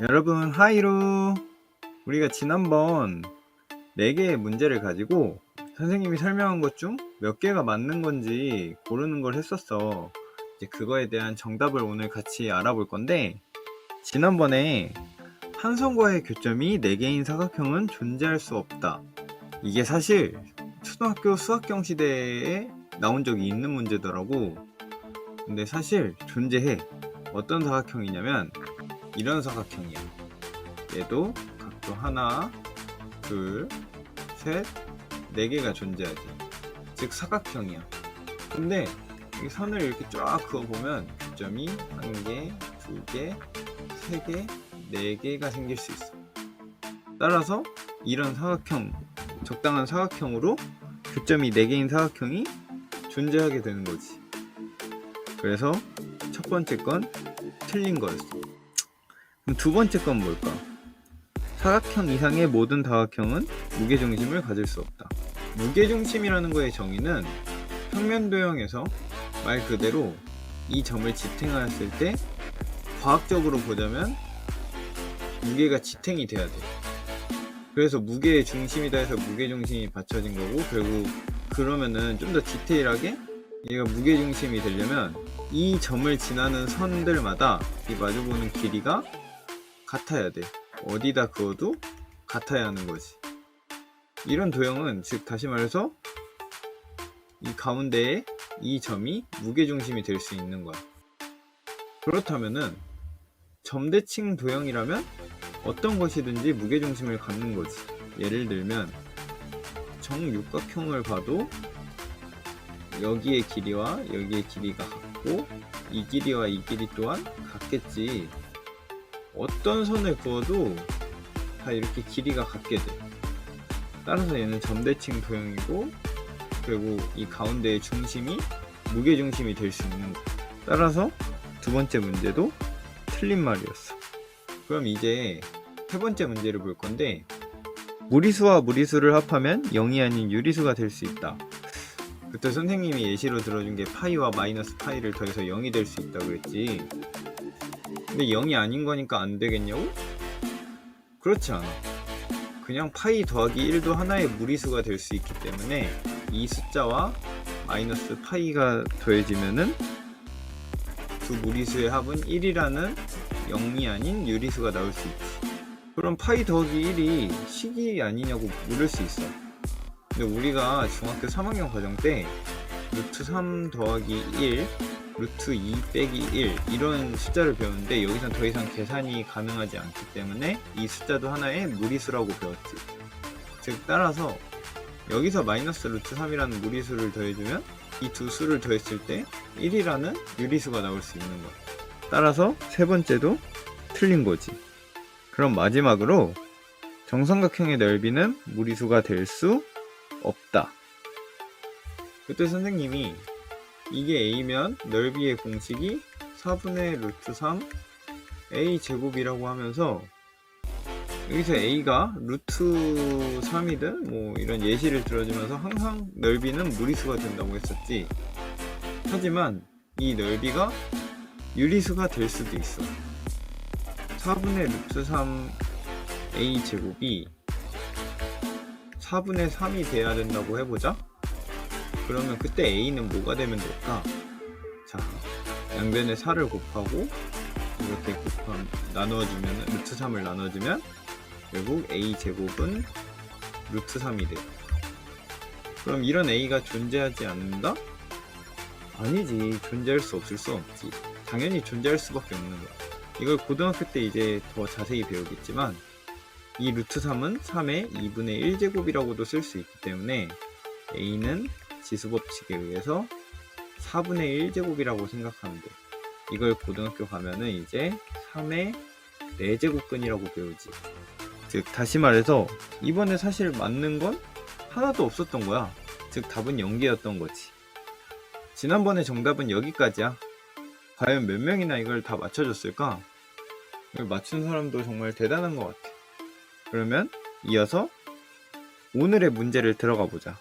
여러분 하이루. 우리가 지난번 4개의 문제를 가지고 선생님이 설명한 것 중 몇 개가 맞는 건지 고르는 걸 했었어. 이제 그거에 대한 정답을 오늘 같이 알아볼 건데 지난번에 한성과의 교점이 4개인 사각형은 존재할 수 없다. 이게 사실 초등학교 수학경 시대에 나온 적이 있는 문제더라고. 근데 사실 존재해. 어떤 사각형이냐면 이런 사각형이야. 얘도 각도 하나, 둘, 셋, 네 개가 존재하지. 즉 사각형이야. 근데 이 선을 이렇게 쫙 그어보면 교점이 한 개, 두 개, 세 개, 네 개가 생길 수 있어. 따라서 이런 사각형, 적당한 사각형으로 교점이 네 개인 사각형이 존재하게 되는 거지. 그래서 첫 번째 건 틀린 거였어. 그럼 두 번째 건 뭘까? 사각형 이상의 모든 다각형은 무게중심을 가질 수 없다. 무게중심이라는 거의 정의는 평면 도형에서 말 그대로 이 점을 지탱하였을 때 과학적으로 보자면 무게가 지탱이 돼야 돼. 그래서 무게의 중심이다 해서 무게중심이 받쳐진 거고 결국 그러면은 좀 더 디테일하게 얘가 무게중심이 되려면 이 점을 지나는 선들마다 이 마주보는 길이가 같아야 돼. 어디다 그어도 같아야 하는 거지. 이런 도형은 즉 다시 말해서 이 가운데에 이 점이 무게중심이 될 수 있는 거야. 그렇다면은 점대칭 도형이라면 어떤 것이든지 무게중심을 갖는 거지. 예를 들면 정육각형을 봐도 여기의 길이와 여기의 길이가 같고 이 길이와 이 길이 또한 같겠지. 어떤 선을 그어도 다 이렇게 길이가 같게 돼. 따라서 얘는 점대칭 도형이고 그리고 이 가운데의 중심이 무게 중심이 될 수 있는 거. 따라서 두 번째 문제도 틀린 말이었어. 그럼 이제 세 번째 문제를 볼 건데 무리수와 무리수를 합하면 0이 아닌 유리수가 될 수 있다. 그때 선생님이 예시로 들어준 게 파이와 마이너스 파이를 더해서 0이 될 수 있다고 그랬지. 근데 0이 아닌 거니까 안 되겠냐고? 그렇지 않아. 그냥 파이 더하기 1도 하나의 무리수가 될 수 있기 때문에 이 숫자와 마이너스 파이가 더해지면은 두 무리수의 합은 1이라는 0이 아닌 유리수가 나올 수 있지. 그럼 파이 더하기 1이 식이 아니냐고 물을 수 있어. 근데 우리가 중학교 3학년 과정 때 루트 3 더하기 1 루트 2 빼기 1 이런 숫자를 배웠는데 여기선 더 이상 계산이 가능하지 않기 때문에 이 숫자도 하나의 무리수라고 배웠지. 즉 따라서 여기서 마이너스 루트 3이라는 무리수를 더해주면 이 두 수를 더했을 때 1이라는 유리수가 나올 수 있는 거야. 따라서 세 번째도 틀린 거지. 그럼 마지막으로 정삼각형의 넓이는 무리수가 될 수 없다. 그때 선생님이 이게 A면 넓이의 공식이 4분의 루트 3 A 제곱이라고 하면서 여기서 A가 루트 3이든 뭐 이런 예시를 들어주면서 항상 넓이는 무리수가 된다고 했었지. 하지만 이 넓이가 유리수가 될 수도 있어. 4분의 루트 3 A 제곱이 4분의 3이 돼야 된다고 해보자. 그러면 그때 A는 뭐가 되면 될까? 자, 양변에 4를 곱하고 이렇게 곱함 나누어주면 루트 3을 나눠주면 결국 A 제곱은 루트 3이 돼. 그럼 이런 A가 존재하지 않는다? 아니지. 존재할 수 없을 수 없지. 당연히 존재할 수밖에 없는 거야. 이걸 고등학교 때 이제 더 자세히 배우겠지만 이 루트 3은 3의 2분의 1제곱이라고도 쓸 수 있기 때문에 A는 지수법칙에 의해서 4분의 1제곱이라고 생각하면 돼. 이걸 고등학교 가면은 이제 3의 4제곱근이라고 배우지. 즉, 다시 말해서 이번에 사실 맞는 건 하나도 없었던 거야. 즉, 답은 0개였던 거지. 지난번에 정답은 여기까지야. 과연 몇 명이나 이걸 다 맞춰줬을까? 이걸 맞춘 사람도 정말 대단한 것 같아. 그러면 이어서 오늘의 문제를 들어가 보자.